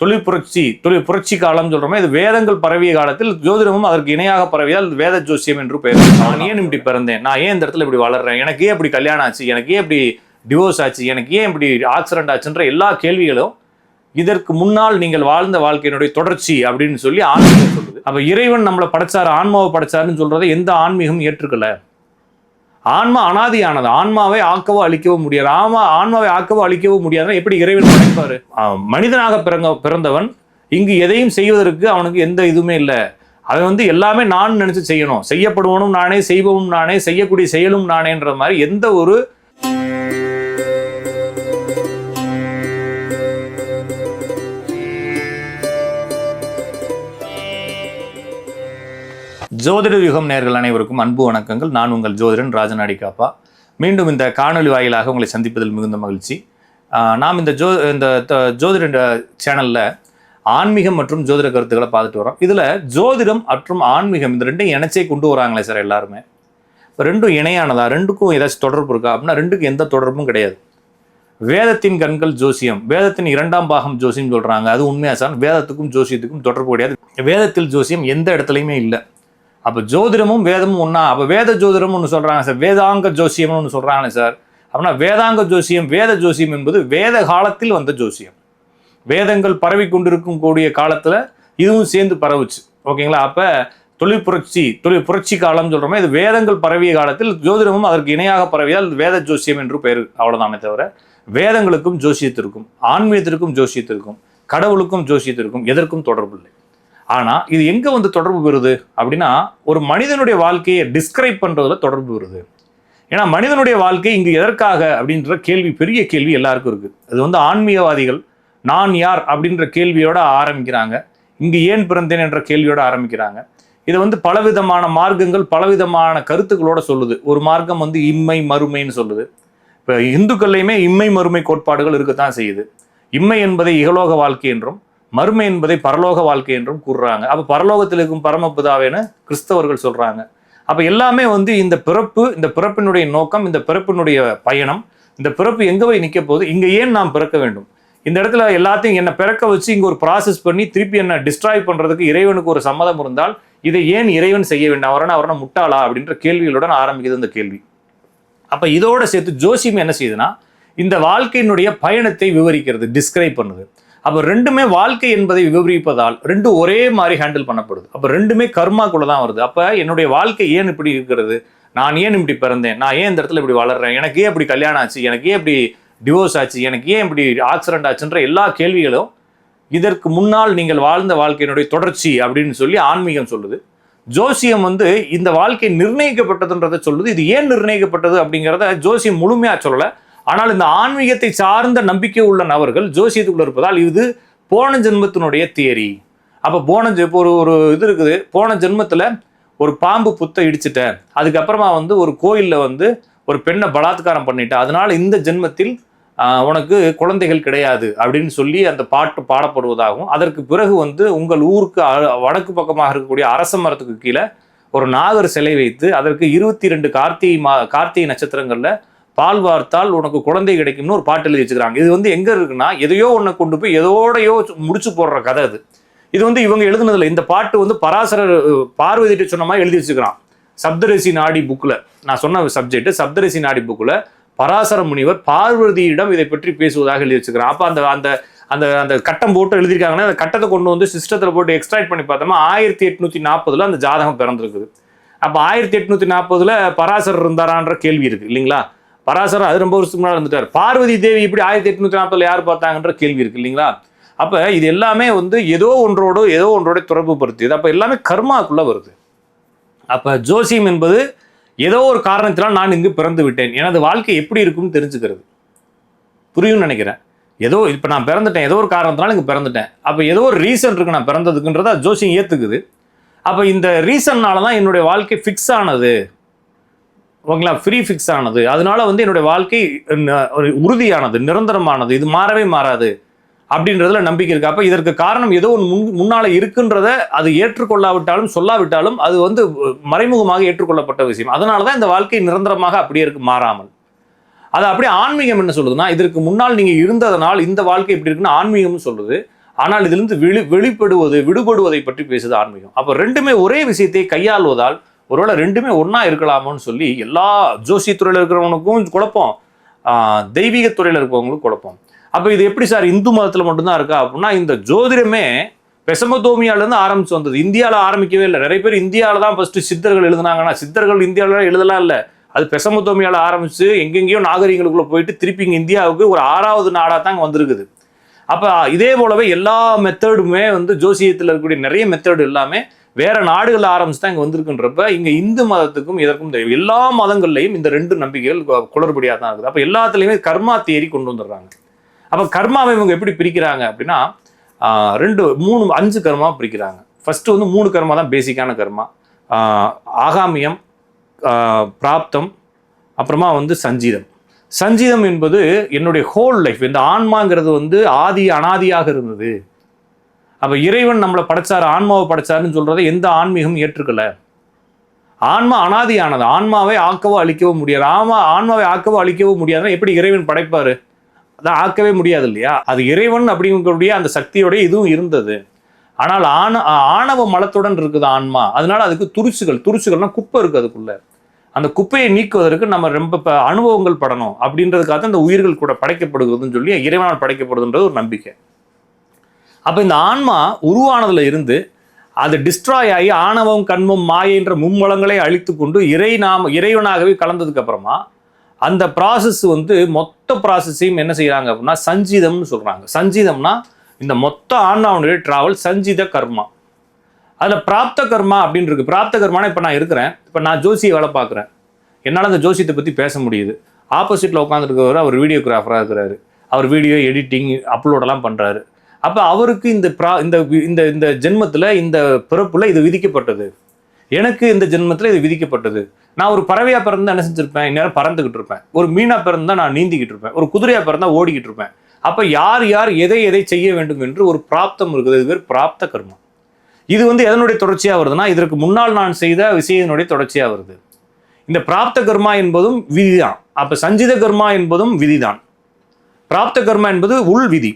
தொழில் புரட்சி தொழில் புரட்சி காலம் சொல்றோமே இது வேதங்கள் பரவிய காலத்தில் ஜோதிடமும் அதற்கு இணையாக பரவியால் வேத ஜோசியம் என்று பெயர். நான் ஏன் இப்படி பிறந்தேன்? நான் ஏன் இந்த இடத்துல இப்படி வளர்றேன்? எனக்கு ஏன் இப்படி கல்யாணம் ஆச்சு? எனக்கு ஏன் இப்படி டிவோர்ஸ் ஆச்சு? எனக்கு ஏன் இப்படி ஆக்சிடென்ட் ஆச்சுன்ற எல்லா கேள்விகளும் இதற்கு முன்னால் நீங்கள் வாழ்ந்த வாழ்க்கையினுடைய தொடர்ச்சி அப்படின்னு சொல்லி ஆன்மீகம் சொல்லுது. அப்ப இறைவன் நம்மளை படைச்சாரு? ஆன்மாவை படைச்சாருன்னு சொல்றதை எந்த ஆன்மீகம் ஏற்றுக்கல. ஆன்மா அனாதியானது. ஆன்மாவை ஆக்கவோ அழிக்கவோ முடியாது. ஆமா ஆன்மாவை ஆக்கவோ அழிக்கவோ முடியாதுன்னா எப்படி இறைவன் படைப்பாரு மனிதனாக பிறங்க பிறந்தவன் இங்கு எதையும் செய்வதற்கு அவனுக்கு எந்த இதுவுமே இல்லை. அவன் வந்து எல்லாமே நான் நினைச்சு செய்யணும். செய்யப்படுவனும் நானே செய்பவனும் நானே செய்யக்கூடிய செயலும் நானேன்ற மாதிரி எந்த ஒரு ஜோதிட யுகம் நேர்கள் அனைவருக்கும் அன்பு வணக்கங்கள். நான் உங்கள் ஜோதிடன் ராஜநாடி காப்பா மீண்டும் இந்த காணொளி வாயிலாக உங்களை சந்திப்பதில் மிகுந்த மகிழ்ச்சி. நாம் இந்த ஜோ இந்த த- ஜோதிட சேனலில் ஆன்மீகம் மற்றும் ஜோதிட கருத்துக்களை பார்த்துட்டு வரோம். இதில் ஜோதிடம் மற்றும் ஆன்மீகம் இந்த ரெண்டையும் இணைச்சே கொண்டு வராங்களே சார் எல்லாருமே. இப்போ ரெண்டும் இணையானதா? ரெண்டுக்கும் ஏதாச்சும் தொடர்பு இருக்கா? அப்படின்னா ரெண்டுக்கும் எந்த தொடர்பும் கிடையாது. வேதத்தின் கண்கள் ஜோசியம். வேதத்தின் இரண்டாம் பாகம் ஜோசியம் சொல்கிறாங்க அது உண்மையாக சார்? வேதத்துக்கும் ஜோசியத்துக்கும் தொடர்பு கிடையாது. வேதத்தில் ஜோசியம் எந்த இடத்துலையுமே இல்லை. அப்போ ஜோதிடமும் வேதமும் ஒன்றா அப்போ வேத ஜோதிடம்னு ஒன்று சொல்கிறாங்க சார். வேதாங்க ஜோசியம்னு ஒன்று சொல்கிறாங்க சார். அப்படின்னா வேதாங்க ஜோசியம் வேத ஜோசியம் என்பது வேத காலத்தில் வந்த ஜோசியம். வேதங்கள் பரவி கொண்டிருக்கும் கூடிய காலத்தில் இதுவும் சேர்ந்து பரவுச்சு. ஓகேங்களா? அப்போ தொழில் புரட்சி தொழில் புரட்சி காலம் சொல்கிறோமே இது வேதங்கள் பரவிய காலத்தில் ஜோதிடமும் அதற்கு இணையாக பரவியால் வேத ஜோசியம் என்று பெயர். அவ்வளோதானே தவிர வேதங்களுக்கும் ஜோசியத்திற்கும் ஆன்மீகத்திற்கும் ஜோசியத்திற்கும் கடவுளுக்கும் ஜோசியத்திற்கும் எதற்கும் தொடர்பு இல்லை. ஆனால் இது எங்கே வந்து தொடர்பு பெறுது? அப்படின்னா ஒரு மனிதனுடைய வாழ்க்கையை டிஸ்கிரைப் பண்ணுறதுல தொடர்பு பெறுது. ஏன்னா மனிதனுடைய வாழ்க்கை இங்கு எதற்காக அப்படின்ற கேள்வி பெரிய கேள்வி எல்லாருக்கும் இருக்குது அது வந்து ஆன்மீகவாதிகள் நான் யார் அப்படின்ற கேள்வியோட ஆரம்பிக்கிறாங்க. இங்கு ஏன் பிறந்தேன் என்ற கேள்வியோட ஆரம்பிக்கிறாங்க. இதை வந்து பலவிதமான மார்க்கங்கள் பலவிதமான கருத்துக்களோட சொல்லுது. ஒரு மார்க்கம் வந்து இம்மை மறுமைன்னு சொல்லுது. இப்போ இந்துக்கள்லையுமே இம்மை மறுமை கோட்பாடுகள் இருக்கத்தான் செய்யுது. இம்மை என்பதை இகலோக வாழ்க்கை என்றும் மறுமை என்பதை பரலோக வாழ்க்கை என்றும் கூறுறாங்க. அப்போ பரலோகத்தில் இருக்கும் பரமபிதாவேன்னு கிறிஸ்தவர்கள் சொல்றாங்க. அப்போ எல்லாமே வந்து இந்த பிறப்பு இந்த பிறப்பினுடைய நோக்கம் இந்த பிறப்பினுடைய பயணம் இந்த பிறப்பு எங்க போய் நிற்க போகுது இங்கே ஏன் நாம் பிறக்க வேண்டும்? இந்த இடத்துல எல்லாத்தையும் என்னை பிறக்க வச்சு இங்க ஒரு ப்ராசஸ் பண்ணி திருப்பி என்ன டிஸ்ட்ராய் பண்றதுக்கு இறைவனுக்கு ஒரு சம்மதம் இருந்தால் இதை ஏன் இறைவன் செய்ய வேண்டும்? அவரான அவரான முட்டாளா? அப்படின்ற கேள்விகளுடன் ஆரம்பிக்குது இந்த கேள்வி. அப்ப இதோட சேர்த்து ஜோசியம் என்ன செய்யுதுன்னா இந்த வாழ்க்கையினுடைய பயணத்தை விவரிக்கிறது டிஸ்கிரைப் பண்ணுது. அப்போ ரெண்டுமே வாழ்க்கை என்பதை விவரிப்பதால் ரெண்டும் ஒரே மாதிரி ஹேண்டில் பண்ணப்படுது. அப்போ ரெண்டுமே கர்மாக்குள்ள தான் வருது. அப்போ என்னுடைய வாழ்க்கை ஏன் இப்படி இருக்கிறது? நான் ஏன் இப்படி பிறந்தேன்? நான் ஏன் இந்த இடத்துல இப்படி வளர்றேன்? எனக்கு ஏன் இப்படி கல்யாணம் ஆச்சு? எனக்கு ஏன் இப்படி டிவோர்ஸ் ஆச்சு? எனக்கு ஏன் இப்படி ஆக்சிடென்ட் ஆச்சுன்ற எல்லா கேள்விகளும் இதற்கு முன்னால் நீங்கள் வாழ்ந்த வாழ்க்கையினுடைய தொடர்ச்சி அப்படின்னு சொல்லி ஆன்மீகம் சொல்லுது. ஜோசியம் வந்து இந்த வாழ்க்கை நிர்ணயிக்கப்பட்டதுன்றதை சொல்லுது. இது ஏன் நிர்ணயிக்கப்பட்டது அப்படிங்கிறத ஜோசியம் முழுமையாக சொல்லலை. ஆனால் இந்த ஆன்மீகத்தை சார்ந்த நம்பிக்கை உள்ள நபர்கள் ஜோசியத்துக்குள்ள இருப்பதால் இது போன ஜென்மத்தினுடைய தியரி. அப்போ போன இப்போ ஒரு ஒரு இது இருக்குது. போன ஜென்மத்தில் ஒரு பாம்பு புத்தை இடிச்சிட்டேன். அதுக்கப்புறமா வந்து ஒரு கோயிலில் வந்து ஒரு பெண்ணை பலாத்காரம் பண்ணிட்டேன். அதனால் இந்த ஜென்மத்தில் உனக்கு குழந்தைகள் கிடையாது அப்படின்னு சொல்லி அந்த பாட்டு பாடப்படுவதாகவும் அதற்கு பிறகு வந்து உங்கள் ஊருக்கு அ- வடக்கு பக்கமாக இருக்கக்கூடிய அரச மரத்துக்கு கீழே ஒரு நாகர் சிலை வைத்து அதற்கு இருபத்தி ரெண்டு கார்த்திகை மா கார்த்திகை நட்சத்திரங்களில் பால் வார்த்தால் உனக்கு குழந்தை கிடைக்கும்னு ஒரு பாட்டு எழுதி வச்சுக்கிறாங்க. இது வந்து எங்கே இருக்குன்னா எதையோ ஒன்றை கொண்டு போய் எதோடையோ முடிச்சு போடுற கதை அது. இது வந்து இவங்க எழுதுனதுல இந்த பாட்டு வந்து பராசரர் பார்வதிட்டு சொன்ன மாதிரி எழுதி வச்சுக்கிறான். சப்தரிசி நாடி புக்கில் நான் சொன்ன சப்ஜெக்ட் சப்தரிசி நாடி புக்கில் பராசர முனிவர் பார்வதியிடம் இதை பற்றி பேசுவதாக எழுதி வச்சுக்கிறான். அப்போ அந்த அந்த அந்த அந்த கட்டம் போட்டு எழுதியிருக்காங்கன்னா அந்த கட்டத்தை கொண்டு வந்து சிஸ்டத்தில் போட்டு எக்ஸ்ட்ராக்ட் பண்ணி பார்த்தோமா ஆயிரத்தி எட்நூற்றி நாற்பதில் அந்த ஜாதகம் பிறந்திருக்குது. அப்போ ஆயிரத்தி எட்நூற்றி நாற்பதில் பராசரர் இருந்தாரான்ற கேள்வி இருக்குது இல்லைங்களா? பராசரம் அது ரொம்ப வருஷத்துக்கு முன்னாடி இருந்துட்டார் பார்வதி தேவி இப்படி ஆயிரத்தி எட்நூத்தி நாற்பதுல யார் பார்த்தாங்கன்ற கேள்வி இருக்கு இல்லைங்களா? அப்ப இது எல்லாமே வந்து ஏதோ ஒன்றோடு ஏதோ ஒன்றோட தொடர்பு படுத்தியது. அப்ப எல்லாமே கர்மாக்குள்ள வருது. அப்ப ஜோசியம் என்பது ஏதோ ஒரு காரணத்தினால் நான் இங்கு பிறந்து விட்டேன். எனது வாழ்க்கை எப்படி இருக்கும்னு தெரிஞ்சுக்கிறது. புரியும்னு நினைக்கிறேன். ஏதோ இப்போ நான் பிறந்துட்டேன். ஏதோ ஒரு காரணத்தினால இங்கே பிறந்துட்டேன். அப்போ ஏதோ ஒரு ரீசன் இருக்கு நான் பிறந்ததுக்குன்றத ஜோசியம் ஏற்றுக்குது அப்போ இந்த ரீசன்னால தான் என்னுடைய வாழ்க்கை ஃபிக்ஸ் ஆனது. ஓகேங்களா? ஃப்ரீ ஃபிக்ஸ் ஆனது. அதனால வந்து என்னுடைய வாழ்க்கை ஒரு உறுதியானது நிரந்தரமானது. இது மாறவே மாறாது அப்படின்றதுல நம்பிக்கை இருக்கு. அப்போ இதற்கு காரணம் ஏதோ ஒன்று முன் முன்னால் இருக்குன்றத அது ஏற்றுக்கொள்ளாவிட்டாலும் சொல்லாவிட்டாலும் அது வந்து மறைமுகமாக ஏற்றுக்கொள்ளப்பட்ட விஷயம். அதனால தான் இந்த வாழ்க்கை நிரந்தரமாக அப்படியே இருக்கு மாறாமல். அது அப்படியே ஆன்மீகம் என்ன சொல்லுதுன்னா இதற்கு முன்னால் நீங்கள் இருந்ததனால் இந்த வாழ்க்கை எப்படி இருக்குன்னு ஆன்மீகம்னு சொல்லுது. ஆனால் இதிலிருந்து வெளி வெளிப்படுவது விடுபடுவதை பற்றி பேசுது ஆன்மீகம். அப்போ ரெண்டுமே ஒரே விஷயத்தை கையாள்வதால் ஒருவேளை ரெண்டுமே ஒன்றா இருக்கலாமோன்னு சொல்லி எல்லா ஜோசிய துறையில் இருக்கிறவனுக்கும் குழப்பம். தெய்வீக துறையில் இருக்கிறவங்களுக்கும் குழப்பம். அப்போ இது எப்படி சார் இந்து மதத்தில் மட்டும்தான் இருக்கா அப்படின்னா இந்த ஜோதிடமே பெசமதோமியாலேருந்து ஆரம்பிச்சு வந்தது. இந்தியாவில் ஆரம்பிக்கவே இல்லை. நிறைய பேர் இந்தியாவில் தான் ஃபஸ்ட்டு சித்தர்கள் எழுதுனாங்கன்னா சித்தர்கள் இந்தியாவில் எழுதலாம் இல்லை. அது பெசமதோமியால் ஆரம்பித்து எங்கெங்கேயோ நாகரிகங்களுக்குள்ளே போயிட்டு திருப்பி இங்கே இந்தியாவுக்கு ஒரு ஆறாவது நாடாக தான் வந்திருக்குது. அப்போ இதே போலவே எல்லா மெத்தடுமே வந்து ஜோசியத்தில் இருக்கக்கூடிய நிறைய மெத்தடு எல்லாமே வேற நாடுகள் ஆரம்பிச்சு தான் இங்கே வந்திருக்குன்றப்ப இங்கே இந்து மதத்துக்கும் இதற்கும் தெரியும். எல்லா மதங்கள்லையும் இந்த ரெண்டு நம்பிக்கைகள் கு- குளறுபடியாக தான் இருக்குது. அப்போ எல்லாத்துலேயுமே கர்மா தேரி கொண்டு வந்துடுறாங்க. அப்போ கர்மாவை இவங்க எப்படி பிரிக்கிறாங்க அப்படின்னா ரெண்டு மூணு அஞ்சு கர்மா பிரிக்கிறாங்க. ஃபர்ஸ்ட் வந்து மூணு கர்மா தான் பேசிக்கான கர்மா. ஆகாமியம் பிராப்தம் அப்புறமா வந்து சஞ்சீதம். சஞ்சீதம் என்பது என்னுடைய ஹோல் லைஃப் இந்த ஆன்மாங்கிறது வந்து ஆதி அனாதியாக இருந்தது. அப்போ இறைவன் நம்மளை படைச்சார் ஆன்மாவை படைச்சாருன்னு சொல்கிறத எந்த ஆன்மீகம் ஏற்றுக்கல. ஆன்மா அனாதியானது. ஆன்மாவை ஆக்கவோ அழிக்கவோ முடியாது. ஆமா ஆன்மாவை ஆக்கவோ அழிக்கவோ முடியாதுன்னா எப்படி இறைவன் படைப்பாரு? அதை ஆக்கவே முடியாது இல்லையா அது இறைவன் அப்படிங்கக்கூடிய அந்த சக்தியோடைய இதுவும் இருந்தது. ஆனால் ஆண ஆணவ மலத்துடன் இருக்குது ஆன்மா. அதனால அதுக்கு துருசுகள் துருசுகள்னா குப்பை இருக்குது அதுக்குள்ள. அந்த குப்பையை நீக்குவதற்கு நம்ம ரொம்ப அனுபவங்கள் படணும். அப்படின்றதுக்காக தான் இந்த உயிர்கள் கூட படைக்கப்படுகிறதுன்னு சொல்லி இறைவனால் படைக்கப்படுதுன்றது ஒரு நம்பிக்கை. அப்போ இந்த ஆன்மா உருவானதுல இருந்து அது டிஸ்ட்ராய் ஆகி ஆணவம் கண்மம் மாயைன்ற மும்மலங்களை அழித்து கொண்டு இறை நாம இறைவனாகவே கலந்ததுக்கு அப்புறமா அந்த ப்ராசஸ் வந்து மொத்த ப்ராசஸையும் என்ன செய்கிறாங்க அப்படின்னா சஞ்சீதம்னு சொல்கிறாங்க சஞ்சீதம்னா இந்த மொத்த ஆன்மாவுடைய டிராவல் சஞ்சீத கர்மா. அதில் பிராப்த கர்மா அப்படின்னு இருக்கு. பிராப்த கர்மானா இப்போ நான் இருக்கிறேன். இப்போ நான் ஜோசியை வேலை பார்க்குறேன். என்னால் அந்த ஜோசியத்தை பற்றி பேச முடியுது. ஆப்போசிட்டில் உட்காந்துருக்கவர் அவர் வீடியோகிராஃபராக இருக்கிறாரு. அவர் வீடியோ எடிட்டிங் அப்லோடெல்லாம் பண்ணுறாரு அப்போ அவருக்கு இந்த ப்ரா இந்த இந்த இந்த ஜென்மத்தில் இந்த பிறப்பில் இது விதிக்கப்பட்டது. எனக்கு இந்த ஜென்மத்தில் இது விதிக்கப்பட்டது. நான் ஒரு பறவையாக பிறந்து என்ன செஞ்சுருப்பேன்? இந்நேரம் பறந்துக்கிட்டு இருப்பேன். ஒரு மீனாக பிறந்தால் நான் நீந்திக்கிட்டு இருப்பேன். ஒரு குதிரையாக பிறந்தால் ஓடிக்கிட்டு இருப்பேன். அப்போ யார் யார் எதை எதை செய்ய வேண்டும் என்று ஒரு பிராப்தம் இருக்குது. இது பேர் பிராப்த கர்மம் இது வந்து எதனுடைய தொடர்ச்சியாக வருதுன்னா இதற்கு முன்னால் நான் செய்த விஷயத்தினுடைய தொடர்ச்சியாக வருது. இந்த பிராப்த கர்மா என்பதும் விதிதான். அப்போ சஞ்சித கர்மா என்பதும் விதிதான். பிராப்த கர்மா என்பது உள் விதி.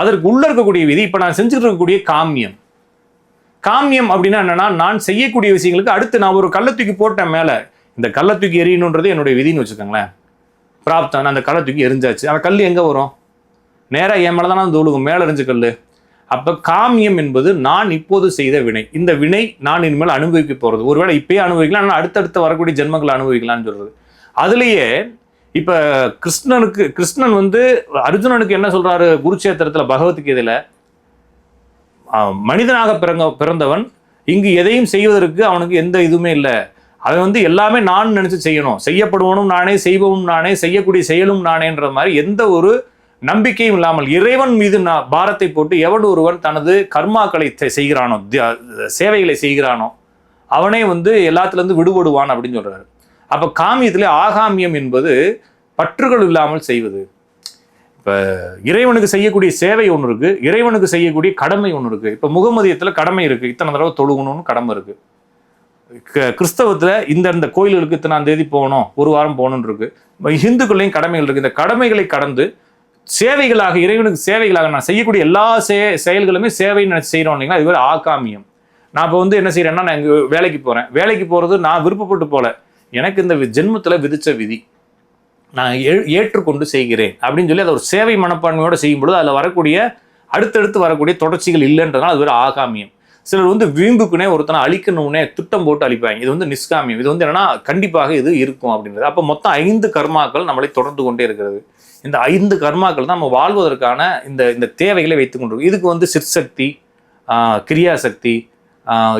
அதற்கு உள்ள இருக்கக்கூடிய விதி இப்போ நான் செஞ்சுட்டு இருக்கக்கூடிய காமியம். காமியம் அப்படின்னா என்னன்னா நான் செய்யக்கூடிய விஷயங்களுக்கு அடுத்து நான் ஒரு கல்லை தூக்கி போட்டேன் மேலே. இந்த கல்லை தூக்கி எறியணுன்றது என்னுடைய விதின்னு வச்சுக்கோங்களேன். பிராப்தம் நான் அந்த கல்லை தூக்கி எரிஞ்சாச்சு அந்த கல் எங்கே வரும்? நேராக என் மேலே தானே அந்த ஒழுகும். மேலே எரிஞ்சு கல் அப்போ காமியம் என்பது நான் இப்போது செய்த வினை. இந்த வினை நான் இனிமேல் அனுபவிக்க போகிறது ஒருவேளை இப்பயே அனுபவிக்கலாம் ஆனால் அடுத்தடுத்து வரக்கூடிய ஜென்மங்களை அனுபவிக்கலாம்னு சொல்கிறது அதுலேயே இப்போ கிருஷ்ணனுக்கு கிருஷ்ணன் வந்து அர்ஜுனனுக்கு என்ன சொல்றாரு? குருட்சேத்திரத்தில் பகவத்கீதையில் மனிதனாக பிறந்த பிறந்தவன். இங்கு எதையும் செய்வதற்கு அவனுக்கு எந்த இதுவுமே இல்லை. அவன் வந்து எல்லாமே நான் நினைச்சு செய்யணும். செய்யப்படுவனும் நானே செய்பவனும் நானே செய்யக்கூடிய செயலும் நானேன்ற மாதிரி எந்த ஒரு நம்பிக்கையும் இல்லாமல் இறைவன் மீது நான் பாரத்தை போட்டு எவன் ஒருவன் தனது கர்மாக்களை செய்கிறானோ தியா- சேவைகளை செய்கிறானோ அவனே வந்து எல்லாத்துலேருந்து விடுபடுவான் அப்படின்னு சொல்றாரு. அப்ப காமியத்தில் ஆகாமியம் என்பது பற்றுகள் இல்லாமல் செய்வது. இப்ப இறைவனுக்கு செய்யக்கூடிய சேவை ஒன்று இருக்கு இறைவனுக்கு செய்யக்கூடிய கடமை ஒன்று இருக்கு. இப்ப முகமதியத்துல கடமை இருக்கு. இத்தனை தடவை தொழுகணும்னு கடமை இருக்கு. க- கிறிஸ்தவத்துல இந்த இந்த கோயில்களுக்கு இத்தனாம் தேதி போகணும் ஒரு வாரம் போகணும்னு இருக்கு. இப்ப கடமைகள் இருக்கு. இந்த கடமைகளை கடந்து சேவைகளாக இறைவனுக்கு சேவைகளாக நான் செய்யக்கூடிய எல்லா சே செயல்களுமே சேவை நினைச்சு செய்யறோம் இல்லைங்களா? இது ஒரு ஆகாமியம். நான் இப்போ வந்து என்ன செய்கிறேன்னா நான் இங்கே வேலைக்கு போகிறேன் வேலைக்கு போகிறது நான் விருப்பப்பட்டு போகல எனக்கு இந்த வி- விதித்த விதி. நான் ஏ- ஏற்றுக்கொண்டு செய்கிறேன். அப்படின்னு சொல்லி அதை ஒரு சேவை மனப்பான்மையோட செய்யும்பொழுது அதில் வரக்கூடிய அடுத்தடுத்து வரக்கூடிய தொடர்ச்சிகள் இல்லைன்றதுனால அது ஒரு ஆகாமியம். சிலர் வந்து வீம்புக்குனே ஒருத்தனை அழிக்கணும்னே திட்டம் போட்டு அழிப்பாங்க. இது வந்து நிஷ்காமியம். இது வந்து என்னன்னா கண்டிப்பாக இது இருக்கும் அப்படின்றது. அப்போ மொத்தம் ஐந்து கர்மாக்கள் நம்மளை தொடர்ந்து கொண்டே இருக்கிறது. இந்த ஐந்து கர்மாக்கள் தான் நம்ம வாழ்வதற்கான இந்த இந்த தேவைகளை வைத்துக் கொண்டிருக்கோம். இதுக்கு வந்து சிற்சக்தி கிரியாசக்தி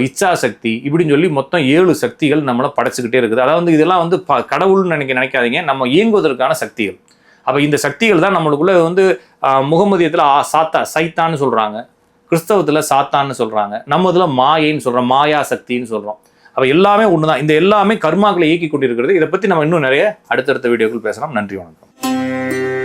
இச்சா சக்தி இப்படின்னு சொல்லி மொத்தம் ஏழு சக்திகள் நம்மளை படைச்சுக்கிட்டே இருக்குது. அதாவது வந்து இதெல்லாம் வந்து ப- கடவுள்னு நினைக்க நினைக்காதீங்க. நம்ம இயங்குவதற்கான சக்திகள். அப்போ இந்த சக்திகள் தான் நம்மளுக்குள்ளே வந்து முகமதியத்தில் ஆ சாத்தா சைத்தான்னு சொல்கிறாங்க கிறிஸ்தவத்தில் சாத்தான்னு சொல்கிறாங்க நம்ம இதில் மாயைன்னு சொல்கிறோம் மாயா சக்தின்னு சொல்கிறோம் அப்போ எல்லாமே ஒன்று தான் இந்த எல்லாமே கர்மாக்களை இயக்கி கொண்டிருக்கிறது. இதை பற்றி நம்ம இன்னும் நிறைய அடுத்தடுத்த வீடியோக்கள் பேசலாம். நன்றி வணக்கம்.